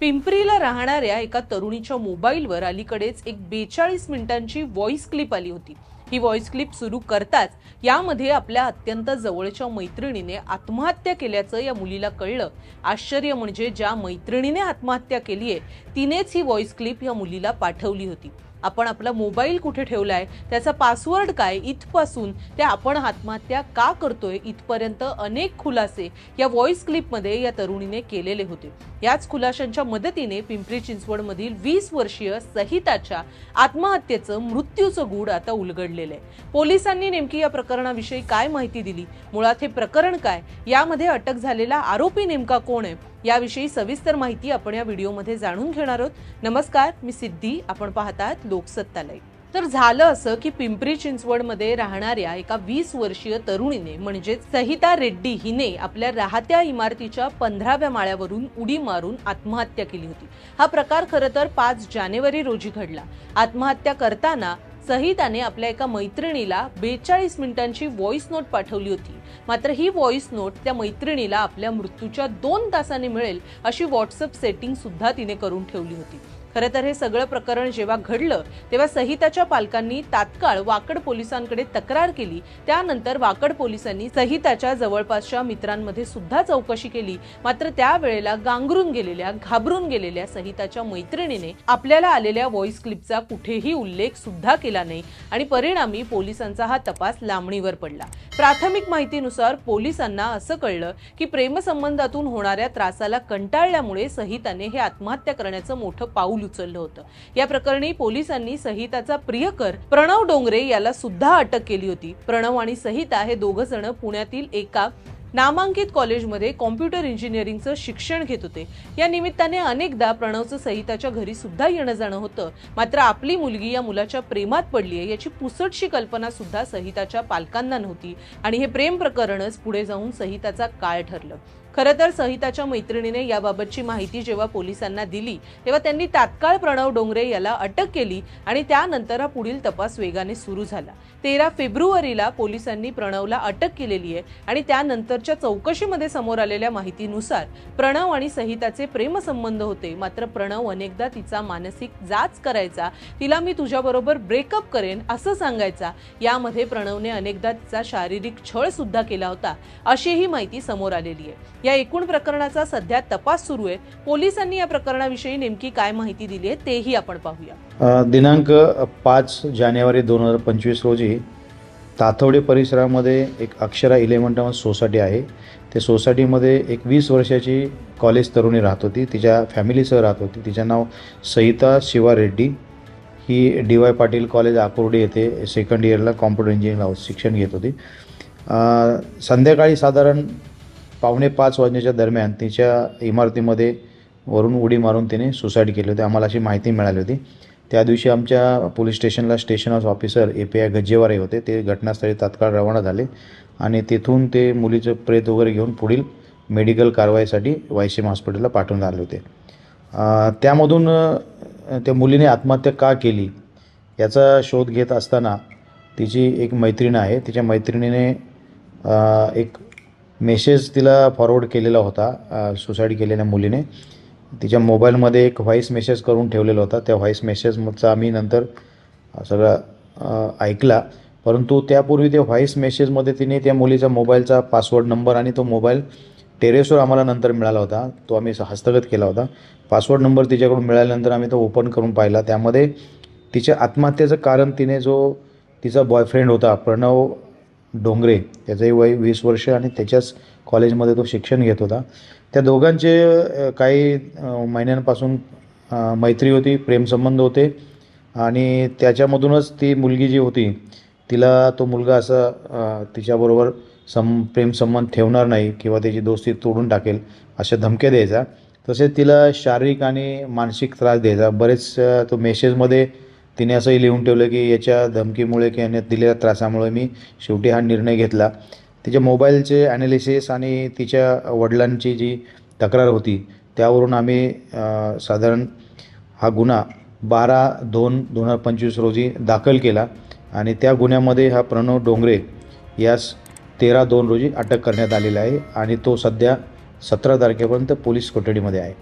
पिंपरीला राहणाऱ्या एका तरुणीच्या मोबाईलवर अलीकडेच एक बेचाळीस मिनिटांची व्हॉइस क्लिप आली होती. ही व्हॉइस क्लिप सुरू करताच यामध्ये आपल्या अत्यंत जवळच्या मैत्रिणीने आत्महत्या केल्याचं या मुलीला कळलं. आश्चर्य म्हणजे ज्या मैत्रिणीने आत्महत्या केली आहे तिनेच ही व्हॉइस क्लिप या मुलीला पाठवली होती. आपण आपला मोबाईल कुठे ठेवलाय त्याचा पासवर्ड काय इथपासून ते आपण आत्महत्या का करतोय इथपर्यंत अनेक खुलासे या व्हॉइस क्लिपमध्ये या तरुणीने केलेले होते. याच खुलाशांच्या मदतीने पिंपरी चिंचवडमधील वीस वर्षीय सहिताच्या आत्महत्येचं मृत्यूचं गूढ आता उलगडलेलं आहे. पोलिसांनी नेमकी या प्रकरणाविषयी काय माहिती दिली? मुळात हे प्रकरण काय? यामध्ये अटक झालेला आरोपी नेमका कोण आहे? याविषयी सविस्तर माहिती आपण या व्हिडिओमध्ये जाणून घेणार आहोत. नमस्कार मी सिद्धी. आपण पाहतात लोकसत्तालय. तर झालं असं की पिंपरी चिंचवडमध्ये राहणाऱ्या एका वीस वर्षीय तरुणीने म्हणजेच सहिता रेड्डी हिने आपल्या राहत्या इमारतीच्या पंधराव्या माळ्यावरून उडी मारून आत्महत्या केली होती. हा प्रकार खरं तर पाच जानेवारी रोजी घडला. आत्महत्या करताना सहिताने आपल्या एका मैत्रिणीला बेचाळीस मिनिटांची व्हॉइस नोट पाठवली होती. मात्र ही व्हॉइस नोट त्या मैत्रिणीला आपल्या मृत्यूच्या दोन तासांनी मिळेल अशी व्हॉट्सअप सेटिंग सुद्धा तिने करून ठेवली होती. खरं तर हे सगळं प्रकरण जेव्हा घडलं तेव्हा सहिताच्या पालकांनी तात्काळ वाकड पोलिसांकडे तक्रार केली. त्यानंतर वाकड पोलिसांनी सहिताच्या जवळपासच्या मित्रांमध्ये सुद्धा चौकशी केली. मात्र त्यावेळेला गांगरून गेलेल्या घाबरून गेलेल्या सहिताच्या मैत्रिणीने आपल्याला आलेल्या व्हॉइस क्लिपचा कुठेही उल्लेख सुद्धा केला नाही आणि परिणामी पोलिसांचा हा तपास लांबणीवर पडला. प्राथमिक माहितीनुसार पोलिसांना असं कळलं की प्रेमसंबंधातून होणाऱ्या त्रासाला कंटाळल्यामुळे सहिताने हे आत्महत्या करण्याचं मोठं पाऊल उचललं होतं. या प्रकरणी पोलिसांनी संहिताचा प्रियकर प्रणव डोंगरे याला सुद्धा अटक केली होती. प्रणव आणि सहिता हे दोघ जण पुण्यातील एका नामांकित कॉलेजमध्ये कॉम्प्युटर इंजिनिअरिंगचं शिक्षण घेत होते. या निमित्ताने अनेकदा प्रणवचं सहिताच्या घरी सुद्धा येणं जाणं होतं. मात्र आपली मुलगी या मुलाच्या प्रेमात पडली आहे याची पुसटशी कल्पना सुद्धा सहिताच्या पालकांना नव्हती. आणि हे प्रेम प्रकरणच पुढे जाऊन सहिताचा काळ ठरलं. खरं तर संहिताच्या मैत्रिणीने याबाबतची माहिती जेव्हा पोलिसांना दिली तेव्हा त्यांनी तात्काळ प्रणव डोंगरे याला अटक केली आणि त्यानंतर हा पुढील तपास वेगाने सुरू झाला. तेरा फेब्रुवारीला पोलिसांनी प्रणवला अटक केलेली आहे आणि त्यानंतरच्या चौकशीमध्ये समोर आलेल्या माहितीनुसार प्रणव आणि संहिताचे प्रेमसंबंध होते. मात्र प्रणव अनेकदा तिचा मानसिक जाच करायचा तिला मी तुझ्याबरोबर ब्रेकअप करेन असं सांगायचा. यामध्ये प्रणवने अनेकदा तिचा शारीरिक छळ सुद्धा केला होता अशीही माहिती समोर आलेली आहे. या एकूण प्रकरणाचा सध्या तपास सुरू आहे. पोलिसांनी या प्रकरणाविषयी नेमकी काय माहिती दिली आहे तेही आपण पाहूया. दिनांक पाच जानेवारी दोन हजार पंचवीस रोजी ताथवडे परिसरामध्ये एक अक्षरा इलेव्हन टाउन सोसायटी आहे. त्या सोसायटीमध्ये एक वीस वर्षाची कॉलेज तरुणी राहत होती. तिच्या फॅमिलीसह राहत होती. तिचं नाव सहिता शिवा रेड्डी. ही D Y Patil college Akurdi येथे सेकंड इयरला कॉम्प्युटर इंजिनिअरिंगला शिक्षण घेत होती. संध्याकाळी साधारण पावणे पाच वाजण्याच्या दरम्यान तिच्या इमारतीमध्ये वरून उडी मारून तिने सुसाईड केली होती. आम्हाला अशी माहिती मिळाली होती. त्या दिवशी आमच्या पोलीस स्टेशनला station house officer A P I Gajjeware होते. ते घटनास्थळी तात्काळ रवाना झाले आणि तिथून ते मुलीचं प्रेत वगैरे घेऊन पुढील मेडिकल कारवाईसाठी वायसीएम हॉस्पिटलला पाठवून आले होते. त्यामधून त्या मुलीने आत्महत्या का केली याचा शोध घेत असताना तिची एक मैत्रीण आहे. तिच्या मैत्रिणीने एक मेसेज तिला फॉरवर्ड केलेला होता सुसाईड केलेल्या मुलीने. तिच्या मोबाईलमध्ये एक व्हॉईस मेसेज करून ठेवलेला होता. त्या व्हॉईस मेसेजचा आम्ही नंतर सगळा ऐकला. परंतु त्यापूर्वी त्या व्हॉईस मेसेजमध्ये तिने त्या मुलीचा मोबाईलचा पासवर्ड नंबर आणि तो मोबाईल टेरेसवर आम्हाला नंतर मिळाला होता. तो आम्ही हस्तगत केला होता. पासवर्ड नंबर तिच्याकडून मिळाल्यानंतर आम्ही तो ओपन करून पाहिला. त्यामध्ये तिच्या आत्महत्येचं कारण तिने जो तिचा बॉयफ्रेंड होता प्रणव डोंगरे त्याचंही वय वीस वर्ष आणि त्याच्याच कॉलेजमध्ये तो शिक्षण घेत होता. त्या दोघांचे काही महिन्यांपासून मैत्री होती प्रेमसंबंध होते आणि त्याच्यामधूनच ती मुलगी जी होती तिला तो मुलगा असा तिच्याबरोबर सम प्रेमसंबंध ठेवणार नाही किंवा त्याची दोस्ती तोडून टाकेल अशा धमक्या द्यायचा. तसेच तिला शारीरिक आणि मानसिक त्रास द्यायचा. बरेच तो मेसेजमध्ये तिने असंही लिहून ठेवलं की याच्या धमकीमुळे की याने दिलेल्या त्रासामुळे मी शेवटी हा निर्णय घेतला. तिच्या मोबाईलचे ॲनालिसिस आणि तिच्या वडिलांची जी तक्रार होती त्यावरून आम्ही साधारण हा गुन्हा बारा दोन दोन हजार पंचवीस रोजी दाखल केला आणि त्या गुन्ह्यामध्ये हा प्रणव डोंगरे यास तेरा दोन रोजी अटक करण्यात आलेला आहे आणि तो सध्या सतरा तारखेपर्यंत पोलीस कोठडीमध्ये आहे.